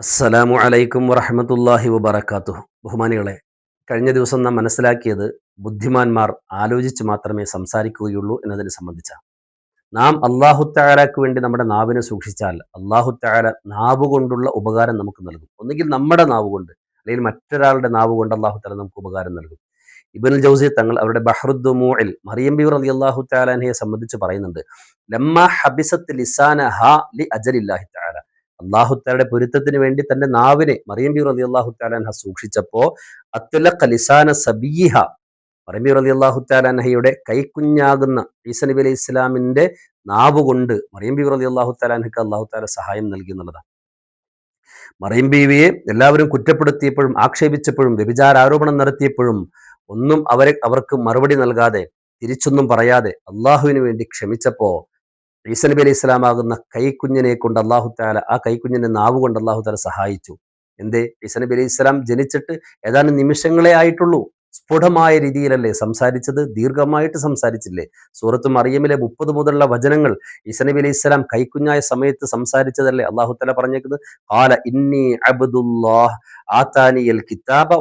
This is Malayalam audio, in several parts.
അസ്സലാമു അലൈക്കും വറഹമത്തല്ലാഹി വബർക്കാത്തു ബഹുമാനികളെ കഴിഞ്ഞ ദിവസം നാം മനസ്സിലാക്കിയത് ബുദ്ധിമാന്മാർ ആലോചിച്ച് മാത്രമേ സംസാരിക്കുകയുള്ളൂ എന്നതിനെ സംബന്ധിച്ചാണ്. നാം അള്ളാഹുത്തായാലക്ക് വേണ്ടി നമ്മുടെ നാവിനെ സൂക്ഷിച്ചാൽ അള്ളാഹുത്തായാല നാവ് കൊണ്ടുള്ള ഉപകാരം നമുക്ക് നൽകും. ഒന്നുകിൽ നമ്മുടെ നാവ് കൊണ്ട് അല്ലെങ്കിൽ മറ്റൊരാളുടെ നാവ് കൊണ്ട് അള്ളാഹുത്താല നമുക്ക് ഉപകാരം നൽകും. ഇബിൻ ജൗസി തങ്ങൾ അവരുടെ ബഹ്റുദ്ദുമൂഇൽ മറിയം ബിർ അലി അള്ളാഹു താലാനെ സംബന്ധിച്ച് പറയുന്നുണ്ട് ലമ്മ ഹബിസത്ത് ലിസാന ഹ ലി അജലില്ലാഹി അള്ളാഹുത്താലയുടെ പൊരുത്തത്തിന് വേണ്ടി തന്റെ നാവിനെ മറിയം ബി റലി അള്ളാഹു താലാൻഹ സൂക്ഷിച്ചപ്പോ അത്തുലഖ ലിസാന സബീഹ മറിയം ബി റലി അള്ളാഹു താലാൻഹയുടെ കൈക്കുഞ്ഞാകുന്ന ഈസ നബി അലൈഹി ഇസ്ലാമിന്റെ നാവ് കൊണ്ട് മറിയം ബി റലി അള്ളാഹു താലാൻഹക്ക് അള്ളാഹു താല സഹായം നൽകി എന്നുള്ളതാണ്. മറിയം ബീവിയെ എല്ലാവരും കുറ്റപ്പെടുത്തിയപ്പോഴും ആക്ഷേപിച്ചപ്പോഴും വ്യഭിചാര ആരോപണം നടത്തിയപ്പോഴും ഒന്നും അവരെ അവർക്ക് മറുപടി നൽകാതെ തിരിച്ചൊന്നും പറയാതെ അള്ളാഹുവിന് വേണ്ടി ക്ഷമിച്ചപ്പോ ഈസ നബി അലൈഹി ഇസ്ലാമാകുന്ന കൈക്കുഞ്ഞിനെ കൊണ്ട് അള്ളാഹു താല ആ കൈക്കുഞ്ഞിനെ നാവ് കൊണ്ട് അള്ളാഹു താല സഹായിച്ചു. എന്തേ? ഈസ നബി അലൈഹി ഇസ്ലാം ജനിച്ചിട്ട് ഏതാനും നിമിഷങ്ങളെ ആയിട്ടുള്ളൂ. സ്ഫുടമായ രീതിയിലല്ലേ സംസാരിച്ചത്? ദീർഘമായിട്ട് സംസാരിച്ചില്ലേ? സൂറത്ത് മറിയമിലെ മുപ്പത് മുതലുള്ള വചനങ്ങൾ ഈസനബി അലൈഹി ഇസ്ലാം കൈക്കുഞ്ഞായ സമയത്ത് സംസാരിച്ചതല്ലേ അള്ളാഹു തല പറഞ്ഞേക്കുന്നത്? കാല ഇന്നി അബ്ദുല്ലാഹ് കിതാബ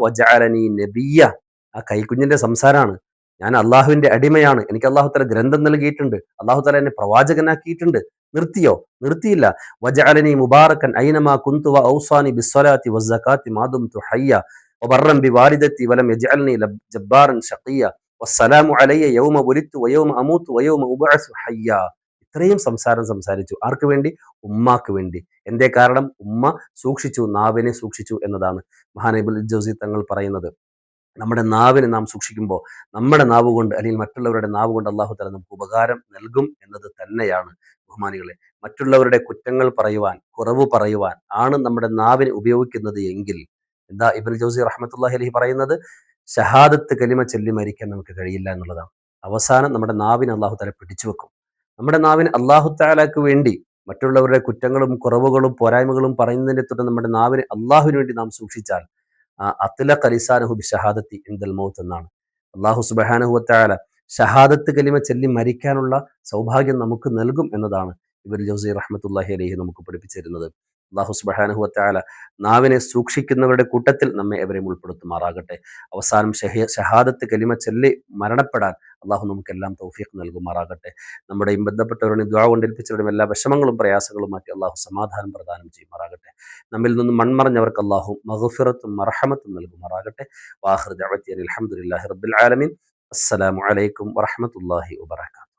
ആ കൈക്കുഞ്ഞിന്റെ സംസാരമാണ് ഞാൻ അള്ളാഹുവിന്റെ അടിമയാണ് എനിക്ക് അള്ളാഹു തല ഗ്രന്ഥം നൽകിയിട്ടുണ്ട് അള്ളാഹു തല എന്നെ പ്രവാചകനാക്കിയിട്ടുണ്ട് നിർത്തിയോ നിർത്തിയില്ല വജഅലനി മുബാറക്കൻ ഐനമാ കുന്തു ഔസാനി ബിസ്വലാത്തി വസ്സകാത്തി മാദും ഹയ്യ وبرا بوالدتي ولم يجعلني جبارا شقيا والسلام علي يوم ولدت ويوم اموت ويوم ابعث حيا ഇത്രയും സംസാരം സംസാരിച്ചു ആർക്ക് വേണ്ടി ഉമ്മാക്ക് വേണ്ടി എന്തേ കാരണം ഉമ്മ സൂക്ഷിച്ചു നാവിനെ സൂക്ഷിച്ചു എന്നതാണ് മഹാനബുൽ ജോസി തങ്ങൾ പറയുന്നത് നമ്മുടെ നാവിനെ നാം സൂക്ഷിക്കുമ്പോൾ നമ്മുടെ നാവ് കൊണ്ട് അല്ലെങ്കിൽ മറ്റുള്ളവരുടെ നാവ് കൊണ്ട് അള്ളാഹു തല നമുക്ക് ഉപകാരം നൽകും എന്നത് തന്നെയാണ് ബഹുമാനികളെ. മറ്റുള്ളവരുടെ കുറ്റങ്ങൾ പറയുവാൻ കുറവ് പറയുവാൻ ആണ് നമ്മുടെ നാവിനെ ഉപയോഗിക്കുന്നത് എങ്കിൽ എന്താ ഇബിൻ ജോസി റഹ്മത്തുല്ലാഹി അലഹി പറയുന്നത്? ഷഹാദത്ത് കലിമ ചൊല്ലി മരിക്കാൻ നമുക്ക് കഴിയില്ല എന്നുള്ളതാണ്. അവസാനം നമ്മുടെ നാവിനെ അള്ളാഹു തല പിടിച്ചു വെക്കും. നമ്മുടെ നാവിന് അള്ളാഹു താലാക്ക് വേണ്ടി മറ്റുള്ളവരുടെ കുറ്റങ്ങളും കുറവുകളും പോരായ്മകളും പറയുന്നതിനെ തുടർന്ന് നമ്മുടെ നാവിനെ അള്ളാഹുവിന് വേണ്ടി നാം സൂക്ഷിച്ചാൽ അത്തില കലിസാനഹു ബി ഷഹാദത്തി ഇന്ദൽ മൗത്ത് എന്നാണ്. അള്ളാഹു സുബഹാനഹുവത്തായാല ഷഹാദത്ത് കലിമ ചൊല്ലി മരിക്കാനുള്ള സൗഭാഗ്യം നമുക്ക് നൽകും എന്നതാണ് ഇവർ ജോസി റഹ്മത്തുല്ലാഹി അലഹി നമുക്ക് പഠിപ്പിച്ചിരുന്നത്. അള്ളാഹു സുബാനുഹുവത്താല നാവിനെ സൂക്ഷിക്കുന്നവരുടെ കൂട്ടത്തിൽ നമ്മെ എവരെയും ഉൾപ്പെടുത്തുമാറാകട്ടെ. അവസാനം ഷഹാദത്ത് കലിമ ചൊല്ലി മരണപ്പെടാൻ അള്ളാഹു നമുക്കെല്ലാം തൗഫീഖ് നൽകുമാറാകട്ടെ. നമ്മുടെ നമ്മുടെയും ബന്ധപ്പെട്ടവരുടെ ദ്വാ കൊണ്ടേൽപ്പിച്ചവരും എല്ലാ വിഷമങ്ങളും പ്രയാസങ്ങളും മാറ്റി അള്ളാഹു സമാധാനം പ്രദാനം ചെയ്യുമാറാകട്ടെ. നമ്മിൽ നിന്നും മൺമറഞ്ഞവർക്ക് അള്ളാഹു മഹഫിറത്തും മറഹമത്തും നൽകുമാറാകട്ടെ. വാഹൃദ് അലഹമുല്ലാഹി റബ്ബിൽ ആലമീൻ. അസ്സലാമു അലൈക്കും വറഹമത്തല്ലാഹി വബർക്കാത്തു